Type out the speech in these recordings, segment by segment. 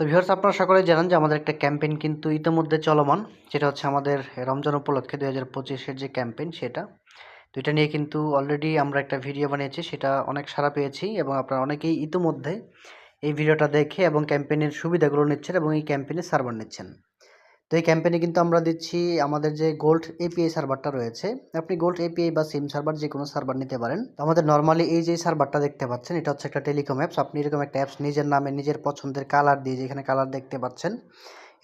তো ভিউয়ার্স আপনারা সকলে জানেন যে আমাদের একটা ক্যাম্পেইন কিন্তু ইতিমধ্যে চলমান। যেটা হচ্ছে আমাদের রমজান উপলক্ষে দুই হাজার পঁচিশের যে ক্যাম্পেইন সেটা। তো এটা নিয়ে কিন্তু অলরেডি আমরা একটা ভিডিও বানিয়েছি, সেটা অনেক সারা পেয়েছি এবং আপনারা অনেকেই ইতিমধ্যে এই ভিডিওটা দেখে এবং ক্যাম্পেইনের সুবিধাগুলো নিচ্ছেন এবং এই ক্যাম্পেইনে সার্ভার নিচ্ছেন। তো এই ক্যাম্পেইনে কিন্তু আমরা দিচ্ছি আমাদের যে গোল্ড এপিআই সার্ভারটা রয়েছে। আপনি গোল্ড এপিআই বা সিম সার্ভার যে কোনো সার্ভার নিতে পারেন। তো আমাদের নর্মালি এই যে সার্ভারটা দেখতে পাচ্ছেন, এটা হচ্ছে একটা টেলিকম অ্যাপস আপনি এরকম একটা অ্যাপস নিজের নামে, নিজের পছন্দের কালার দিয়ে যেখানে কালার দেখতে পাচ্ছেন,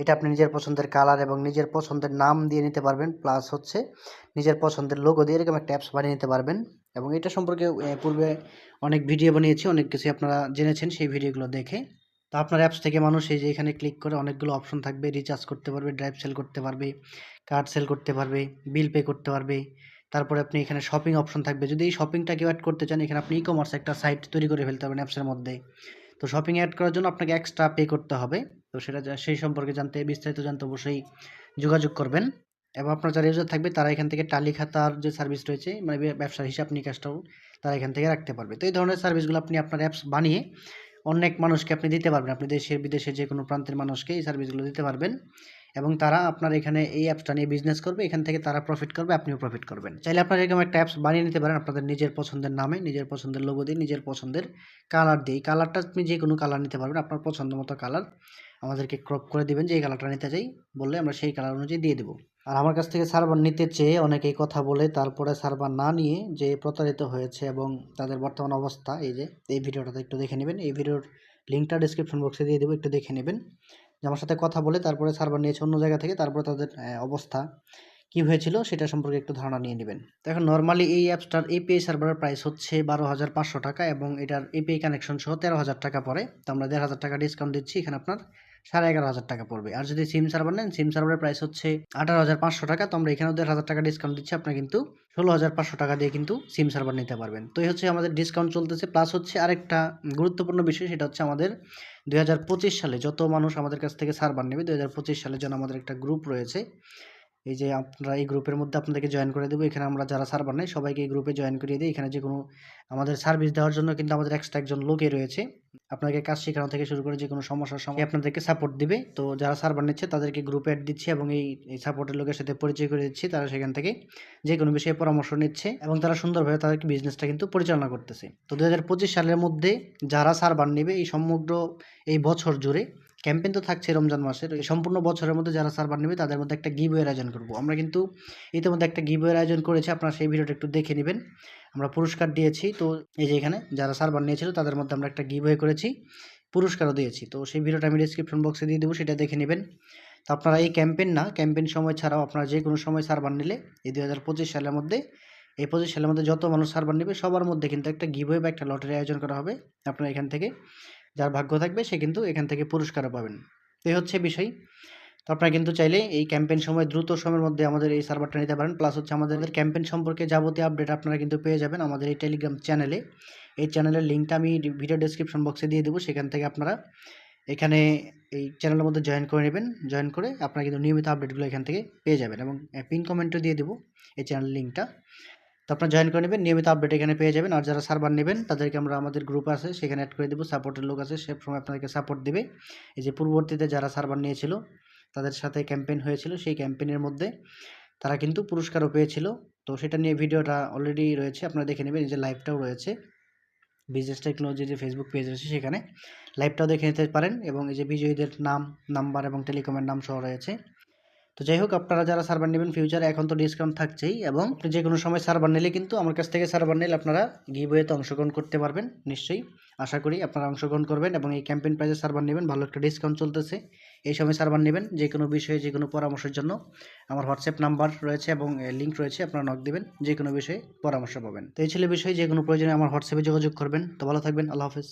এটা আপনি নিজের পছন্দের কালার এবং নিজের পছন্দের নাম দিয়ে নিতে পারবেন। প্লাস হচ্ছে নিজের পছন্দের লোগো দিয়ে এরকম একটা অ্যাপস বানিয়ে নিতে পারবেন। এবং এটা সম্পর্কে পূর্বে অনেক ভিডিও বানিয়েছি, অনেক কিছু আপনারা জেনেছেন সেই ভিডিওগুলো দেখে। আপনার অ্যাপস থেকে মানুষ এই যে এখানে ক্লিক করে অনেকগুলো অপশন থাকবে রিচার্জ করতে পারবে ড্রাইভ সেল করতে পারবে কার্ড সেল করতে পারবে বিল পে করতে পারবে। তারপরে আপনি এখানে শপিং অপশন থাকবে। যদি এই শপিংটা কেউ অ্যাড করতে চান, এখানে আপনি ই কমার্স একটা সাইট তৈরি করে ফেলতে পারবেন অ্যাপসের মধ্যে। তো শপিং অ্যাড করার জন্য আপনাকে এক্সট্রা পে করতে হবে। তো সেটা সেই সম্পর্কে জানতে, বিস্তারিত জানতে অবশ্যই যোগাযোগ করবেন। এবং আপনার যারা ইউজার থাকবে, তারা এখান থেকে টালি খাতার যে সার্ভিস রয়েছে মানে ব্যবসার হিসাব নিকাশটাও তারা এখান থেকে রাখতে পারবে। তো এই ধরনের সার্ভিসগুলো আপনি আপনার অ্যাপস বানিয়ে অনেক মানুষকে আপনি দিতে পারবেন। আপনি দেশের বিদেশে যে কোনো প্রান্তের মানুষকে এই সার্ভিসগুলো দিতে পারবেন এবং তারা আপনার এখানে এই অ্যাপসটা নিয়ে বিজনেস করবে, এখান থেকে তারা প্রফিট করবে, আপনিও প্রফিট করবেন। চাইলে আপনার এরকম একটা অ্যাপস বানিয়ে নিতে পারেন আপনাদের নিজের পছন্দের নামে, নিজের পছন্দের লোগো দিয়ে, নিজের পছন্দের কালার দিয়ে। এই কালারটা আপনি যে কোনো কালার নিতে পারবেন, আপনার পছন্দ মতো কালার আমাদেরকে ক্রপ করে দিবেন যে এই কালারটা নিতে চাই, বললে আমরা সেই কালার অনুযায়ী দিয়ে দেবো। আর আমার কাছ থেকে সার্ভার নিতে চেয়ে অনেকেই কথা বলে তারপরে সার্ভার না নিয়ে যে প্রতারিত হয়েছে এবং তাদের বর্তমান অবস্থা, এই যে, এই ভিডিওটাতে একটু দেখে নেবেন। এই ভিডিওর লিঙ্কটা ডিসক্রিপশন বক্সে দিয়ে দেবো, একটু দেখে নেবেন। যে আমার সাথে কথা বলে তারপরে সার্ভার নিয়েছে অন্য জায়গা থেকে, তারপরে তাদের অবস্থা। কী হয়েছিল সেটা সম্পর্কে একটু ধারণা নিয়ে নেবেন। তো এখন নর্মালি এই অ্যাপসটার এপিআই সার্ভারের প্রাইস হচ্ছে বারো হাজার পাঁচশো টাকা এবং এটার এপিআই কানেকশন সহ তেরো হাজার টাকা পড়ে। তো আমরা দেড় হাজার টাকা ডিসকাউন্ট দিচ্ছি, এখানে আপনার সাড়ে এগারো হাজার টাকা পড়বে। আর যদি সিম সার্ভার নেন সিম সার্ভারের প্রাইস হচ্ছে আঠারো হাজার পাঁচশো টাকা। তো আমরা এখানেও দেড় হাজার টাকা ডিসকাউন্ট দিচ্ছি আপনার কিন্তু ষোলো হাজার পাঁচশো টাকা দিয়ে কিন্তু সিম সার্ভার নিতে পারবেন। তো এই হচ্ছে আমাদের ডিসকাউন্ট চলতেছে। প্লাস হচ্ছে আরেকটা গুরুত্বপূর্ণ বিষয়, সেটা হচ্ছে আমাদের দুই হাজার পঁচিশ সালে যত মানুষ আমাদের কাছ থেকে সার্ভার নেবে, দুই সালের জন্য আমাদের একটা গ্রুপ রয়েছে এই যে আপনারা এই গ্রুপের মধ্যে আপনাদেরকে জয়েন করে দেবো। এখানে আমরা যারা সার্ভার নেই, সবাইকে এই গ্রুপে জয়েন করিয়ে দিই। এখানে যে কোনো আমাদের সার্ভিস দেওয়ার জন্য কিন্তু আমাদের এক্সট্রা একজন লোকে রয়েছে। আপনাকে কাজ শেখানো থেকে শুরু করে যে কোনো সমস্যার সময় আপনাদেরকে সাপোর্ট দিবে। তো যারা সার্ভার নিচ্ছে, তাদেরকে গ্রুপে অ্যাড দিচ্ছি এবং এই সাপোর্টের লোকের সাথে পরিচয় করে দিচ্ছি। তারা সেখান থেকে যে কোনো বিষয়ে পরামর্শ নিচ্ছে এবং তারা সুন্দরভাবে তাদেরকে বিজনেসটা কিন্তু পরিচালনা করতেছে। তো দু হাজার পঁচিশ সালের মধ্যে যারা সার্ভার নেবে, এই সমগ্র এই বছর জুড়ে ক্যাম্পেইন তো থাকছে রমজান মাসের সম্পূর্ণ বছরের মধ্যে যারা সার্ভার নেবে তাদের মধ্যে একটা গিভওয়ের আয়োজন করব। আমরা কিন্তু ইতিমধ্যে একটা গিভওয়ের আয়োজন করেছি, আপনারা সেই ভিডিওটা একটু দেখে নেবেন। আমরা পুরস্কার দিয়েছি, তো এই যে এখানে যারা সার্ভার নিয়েছিল তাদের মধ্যে আমরা একটা গিভওয়ে করেছি, পুরস্কারও দিয়েছি। তো সেই ভিডিওটা আমি ডিসক্রিপশন বক্সে দিয়ে দেবো, সেটা দেখে নেবেন। তো আপনারা এই ক্যাম্পেইন না, ক্যাম্পেইন সময় ছাড়াও আপনারা যে কোনো সময় সার্ভার নিলে এই দুই হাজার পঁচিশ সালের মধ্যে, এই পঁচিশ সালের মধ্যে যত মানুষ সার্ভার নেবে সবার মধ্যে কিন্তু একটা গিভওয়ে বা একটা লটারি আয়োজন করা হবে। আপনারা এখান থেকে যার ভাগ্য থাকবে সে কিন্তু এখান থেকে পুরস্কারও পাবেন। এই হচ্ছে বিষয়। তো আপনারা কিন্তু চাইলে এই ক্যাম্পেইন সময় দ্রুত সময়ের মধ্যে আমাদের এই সার্ভারটা নিতে পারেন। প্লাস হচ্ছে আমাদের ক্যাম্পেইন সম্পর্কে যাবতীয় আপডেট আপনারা কিন্তু পেয়ে যাবেন আমাদের এই টেলিগ্রাম চ্যানেলে এই চ্যানেলের লিঙ্কটা আমি ভিডিও ডেসক্রিপশন বক্সে দিয়ে দেবো। সেখান থেকে আপনারা এখানে এই চ্যানেলের মধ্যে জয়েন করে নেবেন। জয়েন করে আপনারা কিন্তু নিয়মিত আপডেটগুলো এখান থেকে পেয়ে যাবেন এবং পিন কমেন্টও দিয়ে দেবো এই চ্যানেল লিঙ্কটা তো আপনারা জয়েন করে নেবেন, নিয়মিত আপডেট এখানে পেয়ে যাবেন। আর যারা সার্ভার নেবেন, তাদেরকে আমরা আমাদের গ্রুপ আছে, সেখানে অ্যাড করে দেবো। সাপোর্টের লোক আছে, সে সময় আপনাদেরকে সাপোর্ট দেবে। এই যে পূর্ববর্তীতে যারা সার্ভার নিয়েছিল, তাদের সাথে ক্যাম্পেইন হয়েছিল, সেই ক্যাম্পেইনের মধ্যে তারা কিন্তু পুরস্কারও পেয়েছিল। তো সেটা নিয়ে ভিডিওটা অলরেডি রয়েছে, আপনারা দেখে নেবেন। এই যে লাইভটাও রয়েছে। বিজনেস টেকনোলজি যে ফেসবুক পেজ রয়েছে, সেখানে লাইভটাও দেখে নিতে পারেন। এবং এই যে বিজয়ীদের নাম নাম্বার এবং টেলিকমের নাম সহ রয়েছে। তো যাই হোক, আপনারা যারা সার্ভার নেবেন ফিউচারে এখন তো ডিসকাউন্ট থাকছেই এবং যে কোনো সময় সার্ভার নিলে কিন্তু আমার কাছ থেকে সার্ভার নিলে আপনারা গিভওয়েতে অংশগ্রহণ করতে পারবেন, নিশ্চয়ই। আশা করি আপনারা অংশগ্রহণ করবেন এবং এই ক্যাম্পেইন প্রাইজে সার্ভার নেবেন, ভালো একটা ডিসকাউন্ট চলতেছে। এই সময় সার্ভার নেবেন যে কোনো বিষয়ে যে কোনো পরামর্শের জন্য। আমার হোয়াটসঅ্যাপ নাম্বার রয়েছে এবং লিঙ্ক রয়েছে, আপনারা নক দেবেন যে কোনো বিষয়ে পরামর্শ পাবেন। তো এই ছিল বিষয়ে যে কোনো প্রয়োজনে আমার হোয়াটসঅ্যাপে যোগাযোগ করবেন। তো ভালো থাকবেন, আল্লাহ হাফেজ।